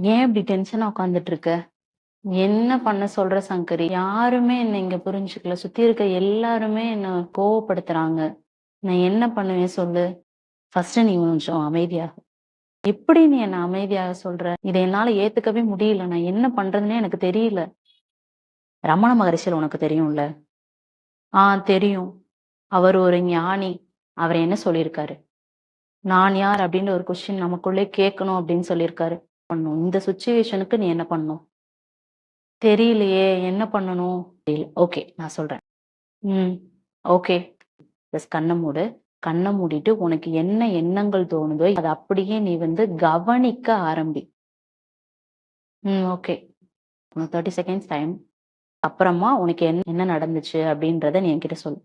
ஏன் இப்படி டென்ஷனா உட்காந்துட்டு இருக்க என்ன பண்ண சொல்ற சங்கரி? யாருமே என்னை இங்க புரிஞ்சுக்கல. சுத்தி இருக்க எல்லாருமே என்ன கோவப்படுத்துறாங்க. நான் என்ன பண்ணுவேன் சொல்லு? ஃபர்ஸ்ட் நீ கொஞ்சம் அமைதியாக. எப்படி நீ என்ன அமைதியாக சொல்ற? இதை என்னால ஏத்துக்கவே முடியல. நான் என்ன பண்றதுன்னே எனக்கு தெரியல. ரமண மகரிஷியில் உனக்கு தெரியும்ல? ஆ தெரியும். அவர் ஒரு ஞானி. அவர் என்ன சொல்லியிருக்காரு? நான் யார் அப்படின்ற ஒரு கொஸ்டின் நமக்குள்ளே கேட்கணும் அப்படின்னு சொல்லியிருக்காரு. பண்ணும். இந்த சுச்சுவேஷனுக்கு நீ என்ன பண்ணும்? தெரியலையே என்ன பண்ணணும்? தெரியல. ஓகே நான் சொல்றேன். ம் ஓகே ப்ளஸ் கண்ணை மூடு. கண்ணை மூடிட்டு உனக்கு என்ன எண்ணங்கள் தோணுதோ அதை அப்படியே நீ வந்து கவனிக்க ஆரம்பி. ம் ஓகே உனக்கு தேர்ட்டி செகண்ட்ஸ் டைம் அப்புறமா உனக்கு என்ன என்ன நடந்துச்சு அப்படின்றத நீ என்கிட்ட சொல்லு.